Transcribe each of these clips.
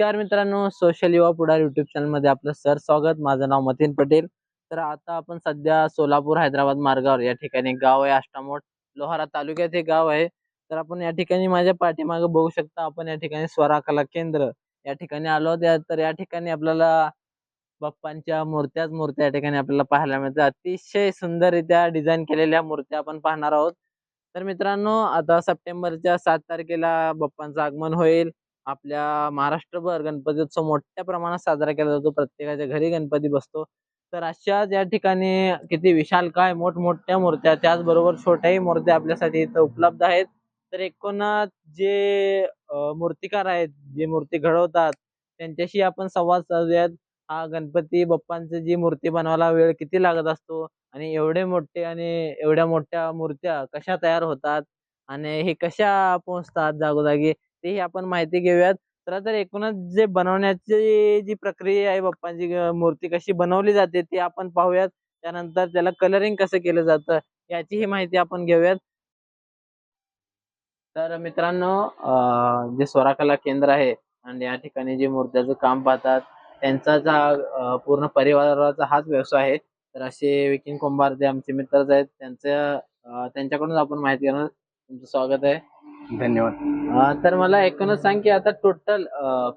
नमस्कार मित्रांनो सोशल युवा पुढार युट्यूब चॅनलमध्ये आपलं सर स्वागत. माझं नाव मतीन पटेल. तर आता आपण सध्या सोलापूर हैदराबाद मार्गावर या ठिकाणी गाव आहे आष्टामोठ लोहारा तालुक्यात हे गाव आहे. तर आपण या ठिकाणी माझ्या पाठीमागे बघू शकता आपण या ठिकाणी स्वरा कला केंद्र. या ठिकाणी आलो आहोत या- तर या ठिकाणी आपल्याला बाप्पांच्या मूर्त्याच मूर्त्या या ठिकाणी आपल्याला पाहायला मिळतात. अतिशय सुंदररित्या डिझाईन केलेल्या मूर्त्या आपण पाहणार आहोत. तर मित्रांनो आता सप्टेंबरच्या सात तारखेला बाप्पांचं आगमन होईल. आपल्या महाराष्ट्रभर गणपती उत्सव मोठ्या प्रमाणात साजरा केला जातो. प्रत्येकाच्या घरी गणपती बसतो. तर अशाच या ठिकाणी किती विशाल काय मोठमोठ्या मूर्त्या त्याचबरोबर छोट्याही मूर्त्या आपल्यासाठी इथं उपलब्ध आहेत. तर एकूणच जे मूर्तिकार आहेत जे मूर्ती घडवतात त्यांच्याशी आपण संवाद साधूयात. हा गणपती बाप्पांची जी मूर्ती बनवायला वेळ किती लागत असतो आणि एवढे मोठे आणि एवढ्या मोठ्या मूर्त्या कशा तयार होतात आणि हे कशा पोहोचतात जागोजागी? तेही आपण माहिती घेऊयात. तर तर एकूणच जे बनवण्याची जी प्रक्रिया आहे बाप्पांची मूर्ती कशी बनवली जाते ती आपण पाहूयात. त्यानंतर त्याला कलरिंग कसं केलं जातं याचीही माहिती आपण घेऊयात. तर मित्रांनो जे स्वराकला केंद्र आहे आणि या ठिकाणी जे मूर्त्याचं काम पाहतात त्यांचा पूर्ण परिवाराचा हाच व्यवसाय आहे. तर असे विकिन कुंभार जे आमचे मित्रच आहेत. त्यांचं त्यांच्याकडूनच त्यांच्याकडून आपण माहिती घेणार. तुमचं स्वागत आहे. धन्यवाद. अं, तर मला एकूणच सांग की आता टोटल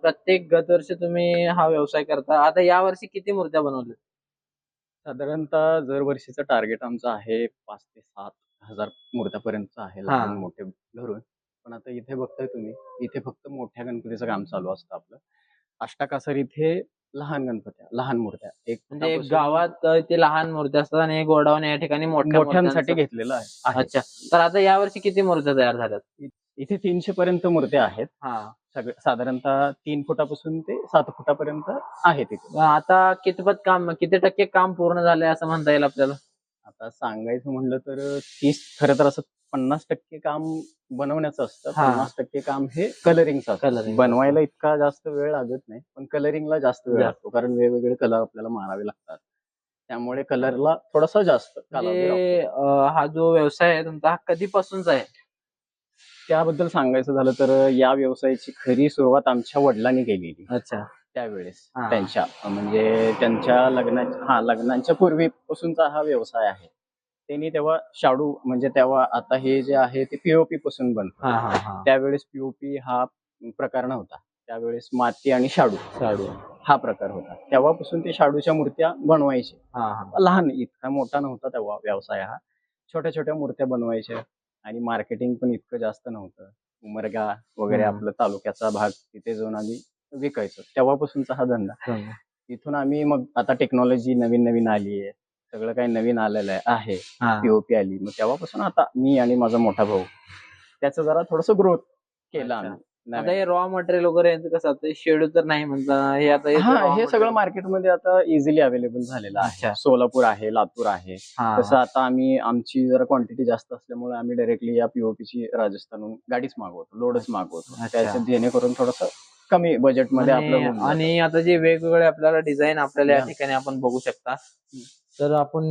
प्रत्येक गतवर्षी तुम्ही हा व्यवसाय करता. आता या वर्षी किती मूर्त्या बनवल्या? साधारणतः दरवर्षीचं टार्गेट आमचं आहे पाच ते सात हजार मूर्त्यापर्यंत आहे लहान हा. मोठे धरून. पण आता इथे बघताय तुम्ही इथे फक्त मोठ्या गणपतीचं काम चालू असतं आपलं. अष्टाकासर इथे लहान गणपत्या लहान मूर्त्या. एक म्हणजे फुटापासून गावात अं, ते लहान मूर्त्या असतात आणि एक गोडाऊन या ठिकाणी मोठ्या मोठ्यांसाठी घेतलेलं आहे आहे. अच्छा. तर आता या वर्षी किती मूर्त्या तयार झाल्यात? इथे तीनशे पर्यंत मूर्त्या आहेत. हा. साधारणतः तीन फुटापासून ते सात फुटापर्यंत आहेत इथे. आता कितपत काम किती टक्के काम पूर्ण झालंय असं म्हणता येईल आपल्याला? आता सांगायचं म्हणलं तर तीस खरं तर असं पन्नास टक्के काम बनवण्याचं असतं. हा. पन्नास टक्के काम हे कलरिंगचं असतं. Coloring. बनवायला इतका जास्त वेळ लागत नाही पण कलरिंगला जास्त वेळ जास्त. लागतो. कारण वेगवेगळे कलर आपल्याला मारावे लागतात. त्यामुळे कलरला थोडासा जास्त कालावधी लागतो. म्हणजे अं, हा जो व्यवसाय आहे तुमचा हा कधीपासूनचा आहे? त्याबद्दल सांगायचं झालं तर या व्यवसायाची खरी सुरुवात आमच्या वडिलांनी केलेली. अच्छा. त्यावेळेस हा. त्यांच्या म्हणजे त्यांच्या लग्नाच्या हा लग्नांच्या पूर्वीपासूनचा हा व्यवसाय आहे. त्यांनी तेव्हा शाडू म्हणजे तेव्हा आता हे जे आहे ते पीओपी पासून बनतं. हा हा हा. त्यावेळेस पीओपी हा प्रकार नव्हता. त्यावेळेस माती आणि शाडू. साडू हा प्रकार होता. तेव्हापासून ते शाडूच्या मूर्त्या बनवायचे. हा हा. लहान इतका मोठा नव्हता तेव्हा व्यवसाय हा. छोट्या छोट्या मूर्त्या बनवायच्या. आणि मार्केटिंग पण इतकं जास्त नव्हतं उमरगा वगैरे हम्म. आपलं तालुक्याचा भाग तिथे जाऊन आम्ही विकायचो तेव्हापासूनचा हा धंदा. तिथून आम्ही मग आता टेक्नॉलॉजी नवीन नवीन आली आहे सगळं काही नवीन आलेलं आहे- आहे हा. पीओपी आली मग तेव्हापासून आता मी आणि माझा मोठा भाऊ त्याचं जरा थोडस ग्रोथ केलं अच्छा. आम्ही आता. हे रॉ मटेरियल वगैरे यांचं कसं आता शेड्यू तर नाही म्हणता हे आता हे सगळं. मार्केटमध्ये आता इझिली अवेलेबल झालेलं. आहे सोलापूर आहे लातूर आहे. तसं आता आम्ही आमची जरा क्वांटिटी जास्त असल्यामुळे आम्ही डायरेक्टली या पीओपीची राजस्थानहून गाडीच मागवतो लोडच मागवतो. त्याच्यात जेणेकरून थोडस कमी बजेटमध्ये आपलं आणि आता जे वेगवेगळे आपल्याला डिझाईन आपल्याला या. ठिकाणी आपण बघू शकता तर आपण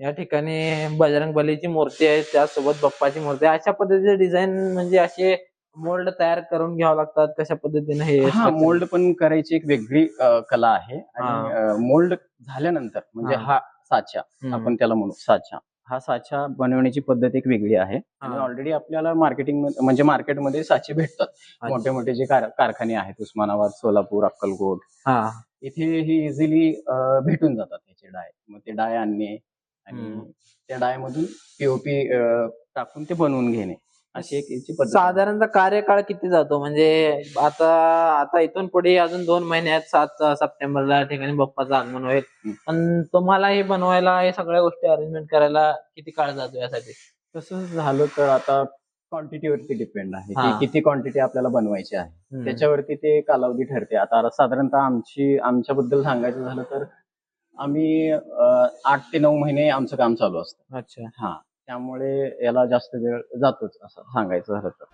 या ठिकाणी बजरंग बलीची मूर्ती आहे त्यासोबत बाप्पाची मूर्ती आहे अशा पद्धतीचे डिझाईन म्हणजे असे मोल्ड तयार करून घ्यावं लागतात कशा पद्धतीने हे मोल्ड पण करायची एक वेगळी कला आहे आणि मोल्ड झाल्यानंतर म्हणजे हा. साचा. आपण त्याला म्हणू साचा हा साचा बनवण्याची पद्धत एक वेगळी आहे आणि. ऑलरेडी आपल्याला मार्केटिंग म्हणजे मार्केटमध्ये साचे भेटतात. मोठे मोठे जे कार- कारखाने आहेत उस्मानाबाद सोलापूर अक्कलकोट इथे हे इझिली भेटून जातात त्याचे डाय मग ते डाय आणणे आणि. त्या डाय मधून पीओपी टाकून ते बनवून घेणे अशी एक याची पद्धत आहे. साधारणतः कार्यकाळ किती जातो? म्हणजे आता आता इथून पुढे अजून दोन महिन्यात सात सप्टेंबरला या ठिकाणी बाप्पाचं आगमन होईल. हम्म. पण तुम्हाला हे बनवायला हे सगळ्या गोष्टी अरेंजमेंट करायला किती काळ जातो यासाठी? तसं झालं तर आता क्वांटिटीवरती डिपेंड आहे. हा. की किती क्वांटिटी आपल्याला बनवायची आहे. हम्म. त्याच्यावरती ते कालावधी ठरते. आता साधारणतः आमची आमच्याबद्दल सांगायचं झालं तर आम्ही अं, आठ ते नऊ महिने आमचं काम चालू असतं. अच्छा. हा. त्यामुळे याला जास्त वेळ जातोच असं सांगायचं झालं तर.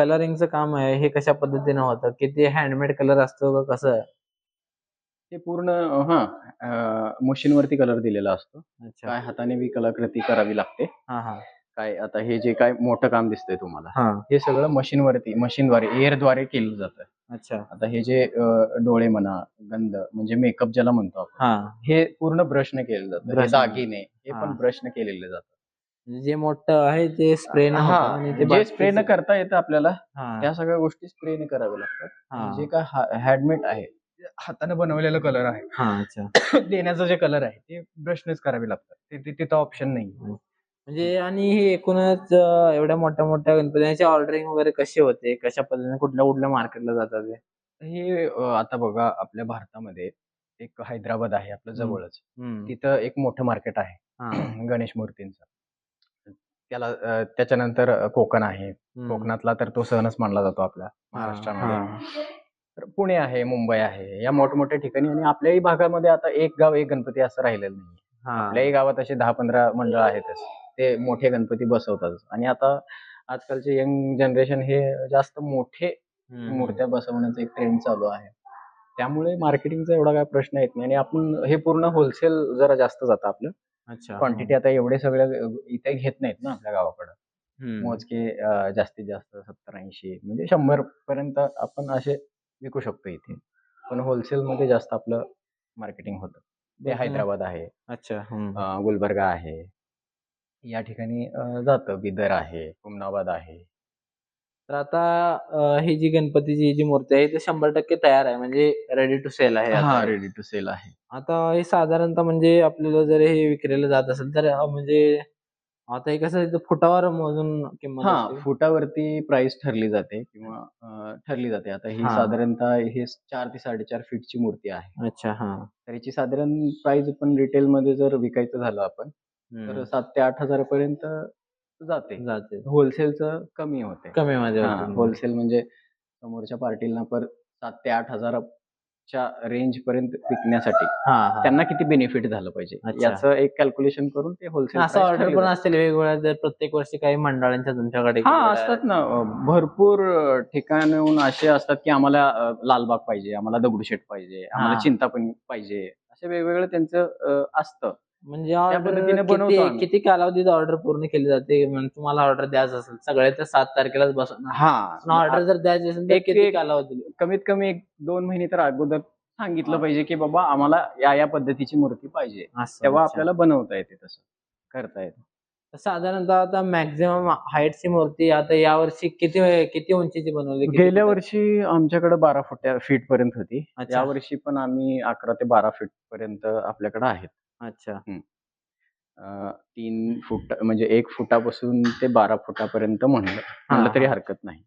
कलरिंगचं काम आहे हे कशा पद्धतीने होतं? किती हँडमेड कलर असतो का कसं? ते पूर्ण हा मशीनवरती कलर दिलेला असतो. अच्छा. काय हाताने बी कलाकृती करावी लागते. हा हा. काय आता हे जे काय मोठं काम दिसतंय तुम्हाला हा. हे सगळं मशीनवरती मशीनद्वारे एअरद्वारे केलं जातं. अच्छा. आता हे जे अं, डोळे म्हणा गंध म्हणजे मेकअप ज्याला म्हणतो आपण हा. हे पूर्ण ब्रशने केलं जातं. हे Brush ने. दागिने हे हा. पण ब्रशने केलेलं जातं म्हणजे जे मोठं आहे ते स्प्रे न हा होतं आणि ते जे स्प्रे न करता येतं आपल्याला हा, त्या सगळ्या गोष्टी स्प्रेने कराव्या लागतात. हा. आणि जे काय हँडमेड आहे हाताने बनवलेलं कलर आहे हा अच्छा. देण्याचं जे कलर आहे ते ब्रशनेच करावे लागतात. ते- ते तिथं ऑप्शन नाही म्हणजे आणि हे एकूणच अं, एवढ्या मोठ्या मोठ्या गणपतीची ऑर्डरिंग वगैरे कशी होते? कशा पद्धतीने कुठल्या कुठल्या मार्केटला जातात ते? हे अं, आता बघा आपल्या भारतामध्ये एक हैदराबाद आहे आपलं. जवळच. हम्म. तिथं एक मोठं मार्केट आहे हा. गणेश मूर्तींचं. त्याला त्याच्यानंतर कोकण आहे. कोकणातला तर तो सणच मानला जातो आपल्या महाराष्ट्रामध्ये. तर पुणे आहे मुंबई आहे या मोठमोठ्या ठिकाणी आणि आपल्याही भागामध्ये आता एक गाव एक गणपती असं राहिलेलं नाही. आपल्याही गावात असे दहा पंधरा मंडळ आहेतच ते मोठे गणपती बसवतात आणि आता आजकालचे यंग जनरेशन हे जास्त मोठे. मूर्त्या बसवण्याचा एक ट्रेंड चालू आहे त्यामुळे मार्केटिंगचा एवढा काय प्रश्न येत नाही आणि आपण हे पूर्ण होलसेल जरा जास्त जातं आपलं क्वांटिटी आता एवढे सगळे इथे घेत नाहीत ना आपल्या गावाकडं. मोजके जास्तीत जास्त सत्तर ऐंशी म्हणजे शंभर पर्यंत आपण असे विकू शकतो इथे. पण होलसेल मध्ये जास्त आपलं मार्केटिंग होतं. ते. हैदराबाद आहे अच्छा गुलबर्गा आहे. या ठिकाणी जातं बिदर आहे हुमनाबाद आहे. तर आता ही जी गणपतीची जी मूर्ती आहे ती शंभर टक्के तयार आहे म्हणजे रेडी टू सेल आहे हा आता. रेडी टू सेल आहे आता हे साधारणतः म्हणजे आपल्याला जर हे विक्रीला जात असेल तर अं, म्हणजे आता हे कसं इथं फुटावर मोजून किंमत हा असते. फुटावरती प्राइस ठरली जाते किंवा अं, ठरली जाते आता ही हा. साधारणतः हे चार ते साडेचार फीटची मूर्ती आहे अच्छा हा तर याची साधारण प्राइस पण रिटेल मध्ये जर विकायचं झालं आपण तर हम्म. सात ते आठ हजार पर्यंत जाते. जाते. होलसेलचं कमी होते. कमी मध्ये होते. होलसेल म्हणजे समोरच्या पार्टीला पर सात ते आठ हजाराच्या रेंज पर्यंत विकण्यासाठी हा हा. त्यांना किती बेनिफिट झालं पाहिजे? अच्छा. याचं एक कॅल्क्युलेशन करून ते होलसेल असं ऑर्डर पण असतील वेगवेगळ्या. जर प्रत्येक वर्षी काही मंडळांच्या तुमच्याकडे हा असतात ना. अं, भरपूर अं, ठिकाणाहून असे असतात की आम्हाला अं, लालबाग पाहिजे आम्हाला दगडूशेठ पाहिजे आम्हाला हा. चिंतापणी पाहिजे असे वेगवेगळं त्यांचं अं, असतं. म्हणजे ऑर्डर पद्धतीने बनवतो किती आम्ही. किती कालावधीत ऑर्डर पूर्ण केली जाते म्हणजे तुम्हाला ऑर्डर द्यायचं असेल सगळे तर सात तारखेलाच बसवणार हा ऑर्डर जर द्यायची असेल तर एक- किती एक- कालावधी कमीत कमी एक दोन महिने तर अगोदर सांगितलं. पाहिजे की बाबा आम्हाला या या पद्धतीची मूर्ती पाहिजे असं, तेव्हा अच्छा. आपल्याला बनवता येते तसं करता येतं साधारणतः आता मॅक्झिमम हाईटची मूर्ती आता यावर्षी किती किती उंचीची बनवली किती गेल्या फुटाची? वर्षी आमच्याकडे बारा फुट्या फीट पर्यंत होती अच्छा. या वर्षी पण आम्ही अकरा ते बारा फीट पर्यंत आपल्याकडे आहेत अच्छा. अं, तीन फुट म्हणजे एक फुटापासून ते बारा फुटापर्यंत म्हणलं. म्हणलं तरी हा. हरकत नाही.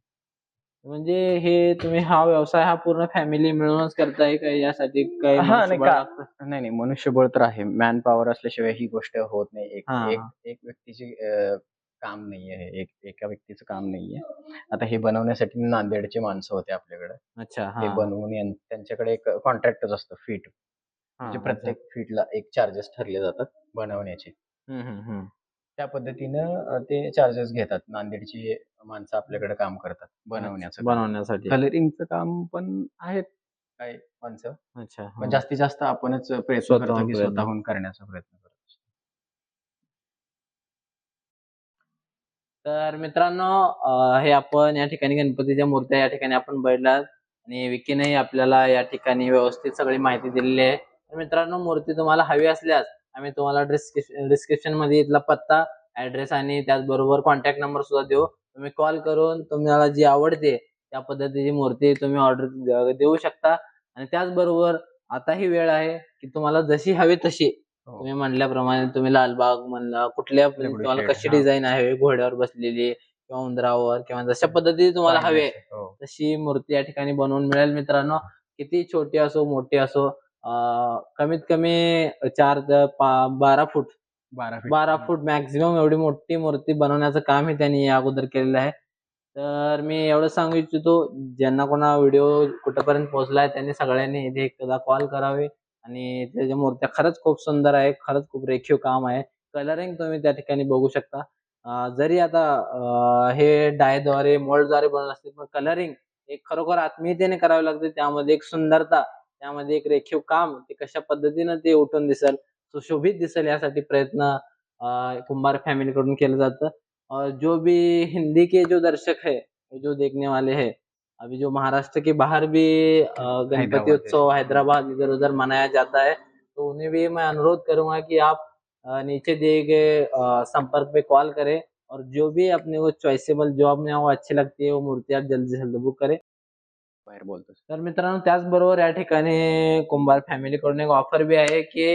म्हणजे हे तुम्ही हा व्यवसाय हा पूर्ण फॅमिली मिळूनच करताय का? यासाठी काही हा, नाही मनुष्यबळ का- लागतं? नाही नाही. मनुष्यबळ तर आहे. मॅन पॉवर असल्याशिवाय ही गोष्ट होत नाही. एक हा, एक हा. एक व्यक्तीची अं, काम नाहीये हे. एक एका व्यक्तीचं काम नाहीये. आता हे बनवण्यासाठी नांदेडचे माणसं होते आपल्याकडे. अच्छा ते हा. बनवून यां- त्यांच्याकडे एक कॉन्ट्रॅक्टच असतं फीट म्हणजे. प्रत्येक फीटला एक चार्जेस ठरले जातात बनवण्याचे. त्या पद्धतीनं ते चार्जेस घेतात नांदेडची माणसं आपल्याकडे काम करतात बनवण्याचं. बनवण्यासाठी कलरिंगचं काम पण आहेत काही माणसं अच्छा पण. जास्तीत जास्त आपणच प्रयत्न स्वतःहून करतो की. स्वतःहून करण्याचा प्रयत्न करतो तर मित्रांनो हे आपण या ठिकाणी गणपतीच्या मूर्त्या या ठिकाणी आपण बघितल्यात आणि विकीनेही आपल्याला या ठिकाणी व्यवस्थित सगळी माहिती दिलेली आहे मित्रांनो मूर्ती तुम्हाला हवी असल्यास आम्ही तुम्हाला डिस्क्रिप्शनमध्ये इथला पत्ता ऍड्रेस आणि त्याचबरोबर कॉन्टॅक्ट नंबर सुद्धा देऊ तुम्ही कॉल करून तुम्हाला जी आवडते त्या पद्धतीची मूर्ती तुम्ही ऑर्डर देऊ शकता आणि त्याचबरोबर आता ही वेळ आहे की तुम्हाला जशी हवी तशी हो. तुम्ही म्हणल्याप्रमाणे तुम्ही लालबाग म्हणला कुठल्या दगडूशेठ, तुम्हाला कशी. डिझाईन आहे घोड्यावर बसलेली किंवा उंदरावर किंवा जशा पद्धतीने तुम्हाला हवी हो. तशी मूर्ती या ठिकाणी बनवून मिळेल मित्रांनो किती छोटी असो मोठी असो कमीत कमी चार ते पा- बारा फूट. बारा feet. बारा फूट मॅक्झिमम एवढी मोठी मूर्ती बनवण्याचं काम हे त्यांनी या अगोदर केलेलं आहे. तर मी एवढं सांगू इच्छितो ज्यांना कोणा व्हिडिओ कुठेपर्यंत पोहोचलाय त्यांनी सगळ्यांनी इथे एकदा कॉल करावे. आणि त्याच्या मूर्त्या खरंच खूप सुंदर आहे खरंच खूप रेखीव काम आहे. कलरिंग तुम्ही त्या ठिकाणी बघू शकता. अं, जरी आता अं, हे डायद्वारे मोल्डद्वारे बनवत असतील पण कलरिंग एक खरोखर आत्मीयतेने करावे लागते. त्यामध्ये एक सुंदरता त्यामध्ये एक रेखीव काम ते कशा पद्धतीनं ते उठून दिसल सुशोभित दिसेल यासाठी प्रयत्न कुंभार फॅमिली कडून केलं जातं. और जो भी हिंदी के जो दर्शक है जो देखने वाले हैं अभी जो महाराष्ट्र के बाहर भी गणपति उत्सव हैदराबाद इधर उधर मनाया जाता है तो उन्हें भी मैं अनुरोध करूंगा कि आप नीचे दिए गए संपर्क पे कॉल करें और जो भी अपने को चॉइसेबल जो अपने वो अच्छी लगती है वो मूर्ति आप जल्दी से जल्द बुक करें। बाहेर बोलतोस. तर मित्रांनो त्याचबरोबर या ठिकाणी कुंभार फॅमिलीकडून एक ऑफर बी आहे की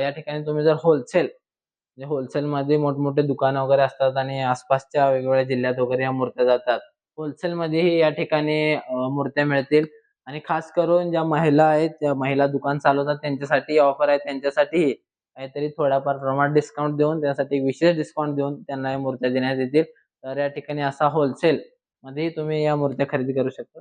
या ठिकाणी तुम्ही जर होलसेल म्हणजे होलसेलमध्ये मोठमोठे दुकानं वगैरे असतात आणि आसपासच्या वेगवेगळ्या जिल्ह्यात वगैरे या मूर्त्या जातात. होलसेलमध्येही या ठिकाणी मूर्त्या मिळतील. आणि खास करून ज्या महिला आहेत त्या महिला दुकान चालवतात त्यांच्यासाठी ऑफर आहे. त्यांच्यासाठीही काहीतरी थोड्याफार प्रमाणात डिस्काउंट देऊन त्यासाठी विशेष डिस्काउंट देऊन त्यांना या मूर्त्या देण्यात येतील. तर या ठिकाणी असा होलसेल मध्येही तुम्ही या मूर्त्या खरेदी करू शकता.